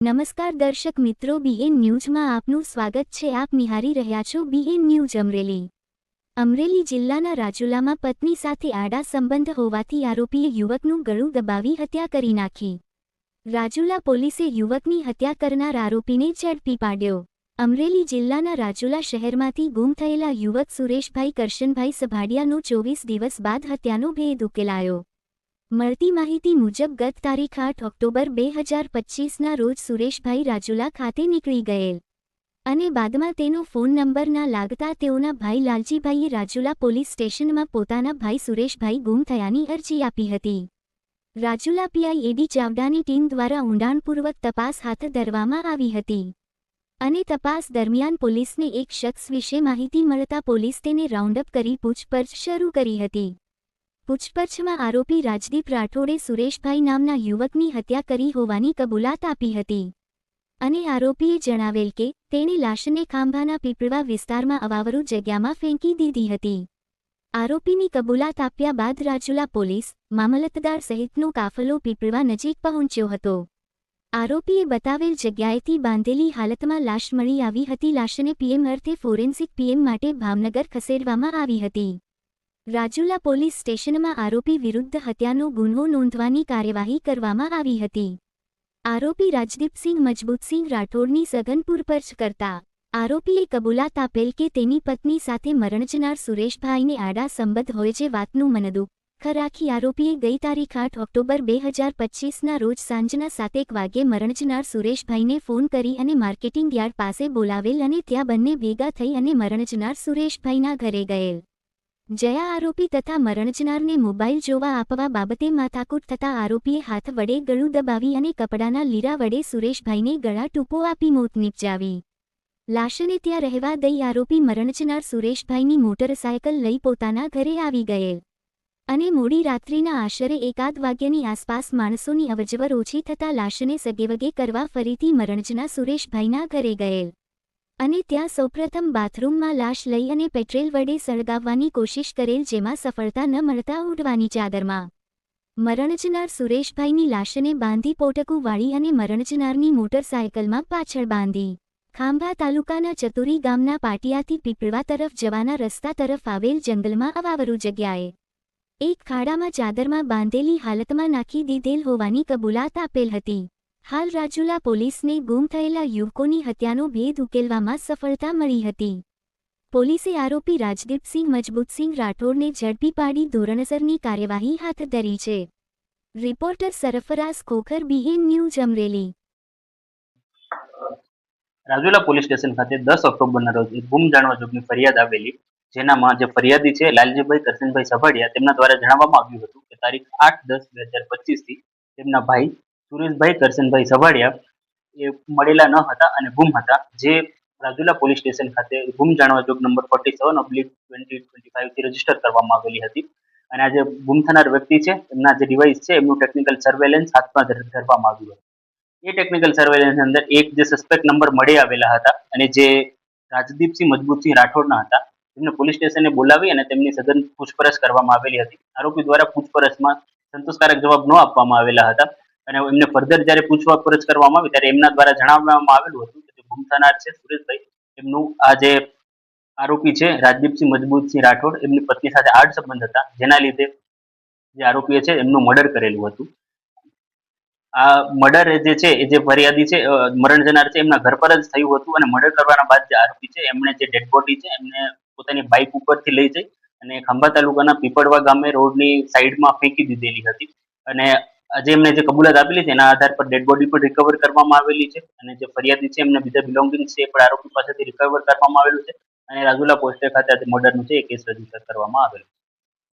નમસ્કાર દર્શક મિત્રો બીએન ન્યૂઝમાં આપનું સ્વાગત છે. આપ નિહારી રહ્યા છો બીએન ન્યૂઝ અમરેલી. અમરેલી જિલ્લાના રાજુલામાં પત્ની સાથે આડા સંબંધ હોવાથી આરોપીએ યુવકનું ગળું દબાવી હત્યા કરી નાખી. રાજુલા પોલીસે યુવકની હત્યા કરનાર આરોપીને ઝડપી પાડ્યો. અમરેલી જિલ્લાના રાજુલા શહેરમાંથી ગુમ થયેલા યુવક સુરેશભાઈ કરશનભાઈ સભાડિયાનો ચોવીસ દિવસ બાદ હત્યાનો ભેદ ઉકેલાયો. મળતી માહિતી મુજબ ગત તારીખ આઠ ઓક્ટોબર બે હજાર પચ્ચીસના રોજ સુરેશભાઈ રાજુલા ખાતે નીકળી ગયેલ. અને બાદમાં તેનો ફોન નંબર ના લાગતા તેઓના ભાઈ લાલજીભાઈએ રાજુલા પોલીસ સ્ટેશનમાં પોતાના ભાઈ સુરેશભાઈ ગુમ થયાની અરજી આપી હતી. Rajula P I A D ચાવડાની team દ્વારા ઊંડાણપૂર્વક તપાસ હાથ ધરવામાં આવી હતી. અને તપાસ દરમિયાન પોલીસને એક શખ્સ વિશે માહિતી મળતા પોલીસ તેને રાઉન્ડઅપ કરી પૂછપરછ શરૂ કરી હતી. પૂછપરછમાં આરોપી રાજદીપ રાઠોડે સુરેશભાઈ નામના યુવકની હત્યા કરી હોવાની કબૂલાત આપી હતી. અને આરોપીએ જણાવેલ કે, તેણે લાશને ખાંભાના પીપળવા વિસ્તારમાં અવાવરું જગ્યામાં ફેંકી દીધી હતી. આરોપીની કબૂલાત આપ્યા બાદ રાજુલા પોલીસ, મામલતદાર સહિતનો કાફલો પીપળવા નજીક પહોંચ્યો હતો. આરોપીએ બતાવેલ જગ્યાએથી બાંધેલી હાલતમાં લાશ મળી આવી હતી. લાશને પીએમ અર્થે ફોરેન્સિક પીએમ માટે ભાવનગર ખસેડવામાં આવી હતી. રાજુલા પોલીસ સ્ટેશનમાં આરોપી વિરુદ્ધ હત્યાનો ગુન્હો નોંધવાની કાર્યવાહી કરવામાં આવી હતી. આરોપી રાજદીપસિંહ મજબૂતસિંહ રાઠોડની સઘન પૂરપરછ કરતા આરોપીએ કબૂલાત આપેલ કે તેની પત્ની સાથે મરણજનાર સુરેશભાઈને આડા સંબંધ હોય છે વાતનું મનદુઃખ ખરાખી આરોપીએ ગઈ તારીખ આઠ ઓક્ટોબર બે હજાર પચ્ચીસના રોજ સાંજના સાતેક વાગ્યે મરણજનાર સુરેશભાઈને ફોન કરી અને માર્કેટિંગ યાર્ડ પાસે બોલાવેલ અને ત્યાં બંને ભેગા થઈ અને મરણજનાર સુરેશભાઈના ઘરે ગયેલ. જયા આરોપી તથા મરણજનારને મોબાઈલ જોવા આપવા બાબતે માથાકૂટ થતા આરોપીએ હાથ વડે ગળું દબાવી અને કપડાના લીરા વડે સુરેશભાઈને ગળા ટૂંપો આપી મોત નીપજાવી. લાશને ત્યાં રહેવા દઈ આરોપી મરણજનાર સુરેશભાઈની મોટરસાયકલ લઈ પોતાના ઘરે આવી ગયેલ. અને મોડી રાત્રિના આશરે એકાદ વાગ્યાની આસપાસ માણસોની અવજવર ઓછી થતાં લાશને સગેવગે કરવા ફરીથી મરણજના સુરેશભાઈના ઘરે ગયેલ. અને ત્યાં સૌપ્રથમ બાથરૂમમાં લાશ લઈ અને પેટ્રોલ વડે સળગાવવાની કોશિશ કરેલ જેમાં સફળતા ન મળતા ઉડવાની ચાદરમાં. મરણજનાર સુરેશભાઈની લાશને બાંધી પોટકું વાળી અને મરણજનારની મોટરસાયકલમાં પાછળ બાંધી. ખાંભા તાલુકાના ચતુરી ગામના પાટિયાથી પીપળવા તરફ જવાના રસ્તા તરફ આવેલ જંગલમાં અવાવરું જગ્યાએ. એક ખાડામાં ચાદરમાં બાંધેલી હાલતમાં નાખી દીધેલ હોવાની કબૂલાત આપેલ હતી. હાલ રાજુલા પોલીસને ગુમ થયેલા યુવકોની હત્યાનો ભેદ ઉકેલવામાં સફળતા મળી હતી. પોલીસે આરોપી રાજદીપસિંહ મજબૂતસિંહ રાઠોડને ઝડપી પાડી ધોરણસરની કાર્યવાહી હાથ ધરી છે. Reporter Sarfaraz Khokhar, BN news, Amreli. Rajula police station ખાતે દસ ઓક્ટોબરના રોજ એક ગુમ જાણવા જોગની ફરિયાદ આવેલી, જેનામાં જે ફરિયાદી છે, લાલજીભાઈ કરશનભાઈ સભાડિયા, તેમના દ્વારા જણાવવામાં આવ્યું હતું કે તારીખ આઠ દસ બે હજાર પચીસથી તેમના ભાઈ સુરેશભાઈ કરશનભાઈ સભાડિયા એ મળેલા ન હતા અને ગુમ હતા. જે રાજુલા પોલીસ સ્ટેશન ખાતે ગુમ જાણવા જોગ number forty seven oblique twenty twenty ફાઇવથી register કરવામાં આવેલી હતી. અને આ જે ગુમ થનાર વ્યક્તિ છે, એમના જે ડિવાઇસ છે, એમનું ટેકનિકલ સર્વેલન્સ હાથમાં ધરવામાં આવ્યું હતું. એ ટેકનિકલ સર્વેલન્સ અંદર એક જે સસ્પેક્ટ નંબર મળી આવેલા હતા અને જે રાજદીપસિંહ મજબૂતસિંહ રાઠોડના હતા તેમને પોલીસ સ્ટેશને બોલાવી અને તેમની સઘન પૂછપરછ કરવામાં આવેલી હતી. આરોપી દ્વારા પૂછપરછમાં સંતોષકારક જવાબ ન આપવામાં આવેલા હતા. અને એમને ફર્ધર જ્યારે પૂછપરછ કરવામાં આવી ત્યારે એમના દ્વારા જણાવવામાં આવેલું હતું કે ગુમ થનાર છે સુરેશભાઈ, એમનું આ જે આરોપી છે રાજદીપસિંહ મજબૂતસિંહ રાઠોડ, એમની પત્ની સાથે આડ સંબંધ હતા. જેના લીધે જે આરોપીએ છે એમનું મર્ડર કરેલું હતું. આ મર્ડર જે છે, એ જે ફરિયાદી છે મરણ જનાર છે, એમના ઘર પર જ થયું હતું અને મર્ડર કરવાના બાદ જે આરોપી છે, એમણે જે ડેડ બોડી છે, એમને પોતાની બાઇક ઉપરથી લઈ જઈ અને ખંભા તાલુકાના પીપળવા ગામે રોડની સાઈડમાં ફેંકી દીધેલી હતી. અને આજે એમને જે કબૂલાત આપેલી છે, એના આધાર પર ડેડ બોડી પણ રિકવર કરવામાં આવેલી છે. અને જે ફરિયાદી છે, એમને બીજા બિલોંગિંગ છે, એ પણ આરોપી પાસેથી રિકવર કરવામાં આવેલું છે. અને રાજુલા પોસ્ટે ખાતે આજે મર્ડરનું છે, એ કેસ રજિસ્ટર કરવામાં આવેલું છે.